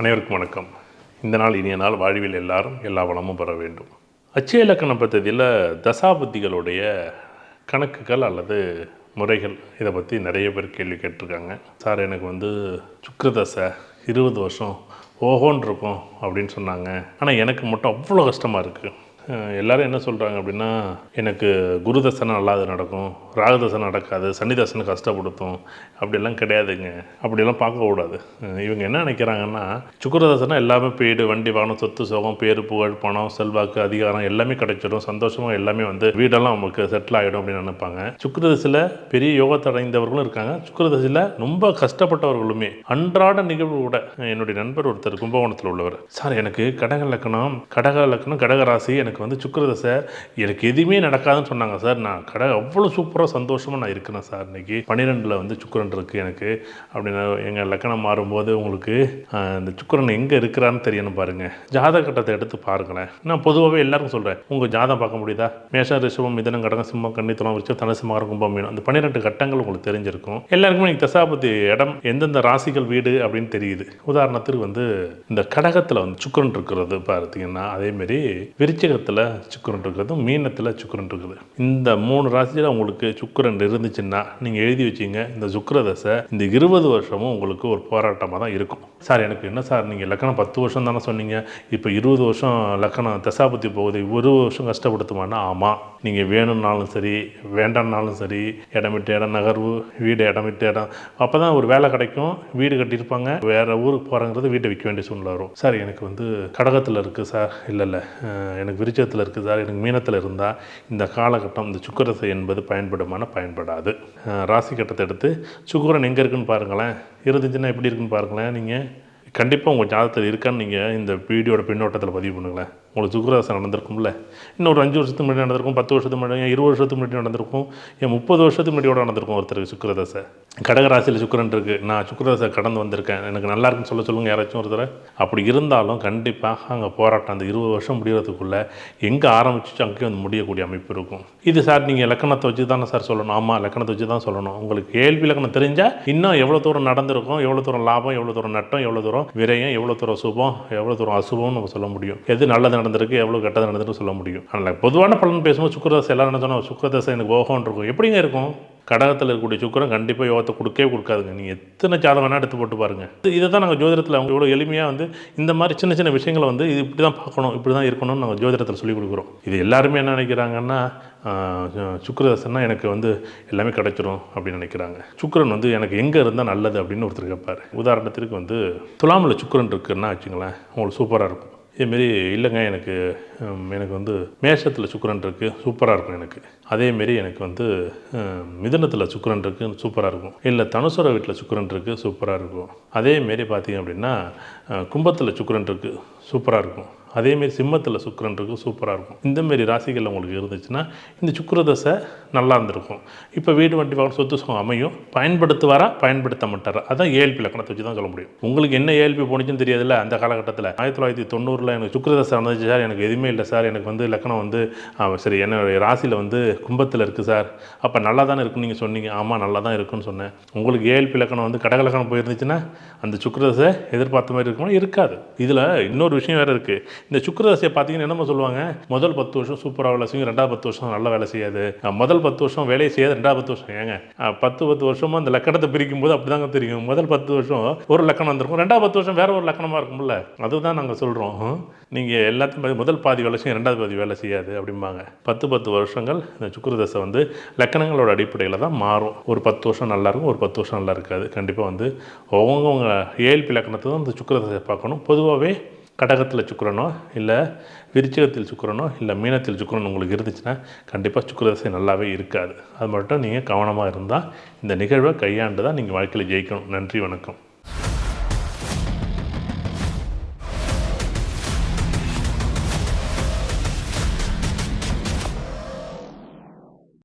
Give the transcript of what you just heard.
அனைவருக்கும் வணக்கம். இந்த நாள் இனிய நாள். வாழ்வில் எல்லாரும் எல்லா வளமும் பெற வேண்டும். அச்சய இலக்கண பத்ததியில் தசாபுத்திகளுடைய கணக்குகள் அல்லது முறைகள் இதை பற்றி நிறைய பேர் கேள்வி கேட்டிருக்காங்க. சார் எனக்கு வந்து சுக்கரதசை இருபது வருஷம் ஓஹோன் இருக்கும் அப்படின்னு சொன்னாங்க. ஆனால் எனக்கு மட்டும் அவ்வளோ கஷ்டமாக இருக்குது எல்லாரும் என்ன சொல்கிறாங்க அப்படின்னா எனக்கு குரு தசனை நல்லா அது நடக்கும் ராகு நடக்காது சனி கஷ்டப்படுத்தும் அப்படியெல்லாம் கிடையாதுங்க. அப்படியெல்லாம் பார்க்கக்கூடாது இவங்க என்ன நினைக்கிறாங்கன்னா சுக்கிர எல்லாமே போயிடு வண்டி வாகனம் சொத்து சோகம் பேர் புகழ் பணம் செல்வாக்கு அதிகாரம் எல்லாமே கிடைச்சிடும். சந்தோஷமாக எல்லாமே வந்து வீடெல்லாம் நமக்கு செட்டில் ஆகிடும் அப்படின்னு நினைப்பாங்க. சுக்கரதசையில் பெரிய யோகத்தை அடைந்தவர்களும் இருக்காங்க. சுக்கரதசையில் ரொம்ப கஷ்டப்பட்டவர்களுமே அன்றாட நிகழ்வு கூட என்னுடைய நண்பர் ஒருத்தர் கும்பகோணத்தில் உள்ளவர். சார் எனக்கு கடக லக்கணம் கடக லக்கணம் கடக ராசி எனக்கு எனக்கு வந்து சுக்கிரதசை எனக்கு எதுவுமே நடக்காதுன்னு சொன்னாங்க சார். நான் கடை அவ்வளோ சூப்பராக சந்தோஷமாக நான் இருக்கிறேன் சார் இன்றைக்கி பன்னிரெண்டில் வந்து சுக்கரன் இருக்குது எனக்கு. அப்படின்னா எங்கள் லக்கணம் மாறும்போது உங்களுக்கு இந்த சுக்கரன் எங்கே இருக்கிறான்னு தெரியணும் பாருங்கள் ஜாதகட்டத்தை எடுத்து பாருங்களேன். நான் பொதுவாகவே எல்லாருக்கும் சொல்கிறேன் உங்கள் ஜாதகம் பார்க்க முடியுதா? மேஷம் ரிஷபம் மிதனம் கடகம் சிம்மம் கண்ணி துளம் விருச்சம் தனுசு மகரம் கும்பம் மீனம். அந்த பன்னிரெண்டு கட்டங்கள் உங்களுக்கு தெரிஞ்சிருக்கும். எல்லாருக்குமே எனக்கு தசாபதி இடம் எந்தெந்த ராசிகள் வீடு அப்படின்னு தெரியுது. உதாரணத்துக்கு வந்து இந்த கடகத்தில் வந்து சுக்கரன் இருக்கிறது பார்த்தீங்கன்னா அதேமாரி விருச்சிகத்தில் சுக்கிரன் இருக்கிறது மீனத்தில் சுக்கரன் இருக்குது. இந்த மூணு ராசியில் உங்களுக்கு சுக்கரன் இருந்துச்சுன்னா நீங்கள் எழுதி வச்சீங்க இந்த சுக்கர தசை இந்த இருபது வருஷமும் உங்களுக்கு ஒரு போராட்டமாக தான் இருக்கும். சார் எனக்கு என்ன சார் நீங்கள் லக்கணம் பத்து வருஷம் தானே சொன்னீங்க. இப்போ இருபது வருஷம் லக்கணம் தசாபத்தி போகுது ஒரு வருஷம் கஷ்டப்படுத்துமானா? ஆமாம் நீங்கள் வேணும்னாலும் சரி வேண்டாம்னாலும் சரி இடம் விட்டு இடம் நகர்வு வீடு இடம் விட்டு இடம். அப்போ தான் ஒரு வேலை கிடைக்கும் வீடு கட்டியிருப்பாங்க வேறு ஊருக்கு போகிறாங்கிறது வீட்டை விற்க வேண்டிய சூழ்நிலை வரும். சார் எனக்கு வந்து கடகத்தில் இருக்குது சார். இல்லை இல்லை. எனக்கு எனக்கு விருச்சத்தில் இருக்குது. சார் எனக்கு மீனத்தில் இருந்தால் இந்த காலகட்டம் இந்த சுக்கரசை என்பது பயன்படுமான பயன்படாது. ராசி கட்டத்தை எடுத்து சுக்கரன் எங்கே இருக்குன்னு பாருங்களேன். இருந்துச்சுன்னா எப்படி இருக்குன்னு பாருங்களேன். நீங்கள் கண்டிப்பாக உங்கள் ஜாதகத்தில் இருக்கான்னு நீங்கள் இந்த வீடியோட பின்னோட்டத்தில் பதிவு பண்ணுங்களேன். உங்களுக்கு சுக்கரதாசம் நடந்திருக்கும்ல. இன்னும் ஒரு அஞ்சு வருஷத்துக்கு முன்னாடி நடந்திருக்கும் பத்து வருஷத்துக்கு முன்னாடி இருபது வருஷத்துக்கு முன்னாடி நடந்திருக்கும் ஏன் முப்பது வருஷத்துக்கு முன்னாடியோட நடந்திருக்கும் ஒருத்தருக்கு சுக்கரதசை கடகராசியில் சுக்கரன் இருக்குது நான் சுக்கரதசை கடந்து வந்திருக்கேன். எனக்கு நல்லா இருக்குன்னு சொல்ல சொல்லுங்கள் யாராச்சும் ஒருத்தர். அப்படி இருந்தாலும் கண்டிப்பாக அங்கே போராட்டம் அந்த இருபது வருஷம் முடிகிறதுக்குள்ளே எங்கே ஆரம்பிச்சிச்சு அங்கேயும் வந்து முடியக்கூடிய அமைப்பு இருக்கும். இது சார் நீங்கள் இலக்கணத்தை வச்சு தானே சார் சொல்லணும். ஆமாம் லக்கணத்தை வச்சு தான் சொல்லணும். உங்களுக்கு கேள்வி லக்கணம் தெரிஞ்சால் இன்னும் எவ்வளோ தூரம் நடந்திருக்கும் எவ்வளோ தூரம் லாபம் எவ்வளோ தூரம் நட்டம் எவ்வளோ தூரம் விரயம் எவ்வளோ தூரம் சுபம் எவ்வளோ தூரம் அசுபம்னு நம்ம சொல்ல முடியும். எது நல்லது நடந்திருக்கு எவ்வளோ கெட்டது நடந்திருக்கு சொல்ல முடியும். ஆனால் பொதுவான பலன் பேசும்போது சுக்கரதாசை எல்லாம் என்ன சொன்னால் சுக்கரதாசை எனக்கு ஓகோன்னு இருக்கும். எப்படிங்க இருக்கும்? கடகத்தில் இருக்கக்கூடிய சுக்கரம் கண்டிப்பாக யோகத்தை கொடுக்கவே கொடுக்காதுங்க. நீங்கள் எத்தனை ஜாதகம் வேணால் எடுத்து போட்டு பாருங்கள் இதை தான் நாங்கள் ஜோதிடத்தில் அவங்க இவ்வளோ எளிமையாக வந்து இந்த மாதிரி சின்ன சின்ன விஷயங்களை வந்து இது இப்படி தான் பார்க்கணும் இப்படி தான் இருக்கணும்னு நாங்கள் ஜோதிடத்தில் சொல்லிக் கொடுக்குறோம். இது எல்லாருமே என்ன நினைக்கிறாங்கன்னா சுக்கரதாசன்னா எனக்கு வந்து எல்லாமே கிடச்சிரும் அப்படின்னு நினைக்கிறாங்க. சுக்கரன் வந்து எனக்கு எங்கே இருந்தால் நல்லது அப்படின்னு ஒருத்தர் கேட்பார் உதாரணத்திற்கு வந்து துலாமில் சுக்கிரன் இருக்குன்னா வச்சுங்களேன் உங்களுக்கு சூப்பராக இருக்கும். இதேமாரி இல்லைங்க எனக்கு எனக்கு வந்து மேஷத்தில் சுக்கரன் இருக்குது சூப்பராக இருக்கும் எனக்கு. அதேமாரி எனக்கு வந்து மிதனத்தில் சுக்கரன் இருக்குது சூப்பராக இருக்கும். இல்லை தனுசுர வீட்டில் சுக்கரன் இருக்குது சூப்பராக இருக்கும். அதேமாரி பார்த்தீங்க அப்படின்னா கும்பத்தில் சுக்கரன் இருக்குது சூப்பராக இருக்கும். அதேமாரி சிம்மத்தில் சுக்கரன் இருக்கும் சூப்பராக இருக்கும். இந்தமாரி ராசிகள் உங்களுக்கு இருந்துச்சுன்னா இந்த சுக்கரதசை நல்லா இருந்திருக்கும். இப்போ வீடு வண்டி வாங்க சொத்து சுகம் அமையும். பயன்படுத்துவாரா? பயன்படுத்த மாட்டாரா? அதான் ஏழ்பி லக்கணத்தை வச்சு தான் சொல்ல முடியும். உங்களுக்கு என்ன ஏழ்பி போனிச்சுன்னு தெரியாதுல்ல அந்த காலகட்டத்தில். ஆயிரத்தி தொள்ளாயிரத்தி தொண்ணூறில் எனக்கு சுக்கிரதசை நடந்துச்சு சார். எனக்கு எதுவுமே இல்லை சார். எனக்கு வந்து லக்கணம் வந்து சரி என்னுடைய ராசியில் வந்து கும்பத்தில் இருக்குது சார். அப்போ நல்லா தானே இருக்குன்னு நீங்கள் சொன்னீங்க. ஆமாம் நல்லா தான் இருக்குன்னு சொன்னேன். உங்களுக்கு ஏழ்பி லக்கணம் வந்து கடக லக்கணம் போயிருந்துச்சுன்னா அந்த சுக்கரதசை எதிர்பார்த்த மாதிரி இருக்குமா? இருக்காது. இதில் இன்னொரு விஷயம் வேறு இருக்குது இந்த சுக்கிரதசையை பார்த்தீங்கன்னா என்னமோ சொல்லுவாங்க? முதல் பத்து வருஷம் சூப்பராக வேலை செய்யும் ரெண்டாவது பத்து வருஷம் நல்லா வேலை செய்யாது. முதல் பத்து வருஷம் வேலையை செய்யாது ரெண்டாவது பத்து வருஷம் ஏங்க? பத்து பத்து வருஷமாக அந்த லக்கணத்தை பிரிக்கும் போது அப்படிதாங்க தெரியும். முதல் பத்து வருஷம் ஒரு லக்கணம் வந்திருக்கும். ரெண்டாவது பத்து வருஷம் வேற ஒரு லக்கணமாக இருக்கும்ல? அதுதான் நாங்கள் சொல்கிறோம் நீங்கள் எல்லாத்தையும் முதல் பாதி வேலை செய்யும் ரெண்டாவது பாதி வேலை செய்யாது அப்படிம்பாங்க. பத்து பத்து வருஷங்கள் இந்த சுக்கிரதசை வந்து லக்கணங்களோட அடிப்படையில் தான் மாறும். ஒரு பத்து வருஷம் நல்லா இருக்கும் ஒரு பத்து வருஷம் நல்லா இருக்காது. கண்டிப்பாக வந்து அவங்கவுங்க ஏழ்பி லக்கணத்தை தான் இந்த சுக்கிரதசை பார்க்கணும். பொதுவாகவே கடகத்தில் சுக்கரனோ இல்லை விருச்சிகத்தில் சுக்கரனோ இல்லை மீனத்தில் சுக்கரன் உங்களுக்கு இருந்துச்சுன்னா கண்டிப்பாக சுக்கரதசை நல்லாவே இருக்காது. அது மட்டும் நீங்கள் கவனமாக இருந்தால் இந்த நிகழ்வை கையாண்டு தான் நீங்கள் வாழ்க்கையில் ஜெயிக்கணும். நன்றி வணக்கம்.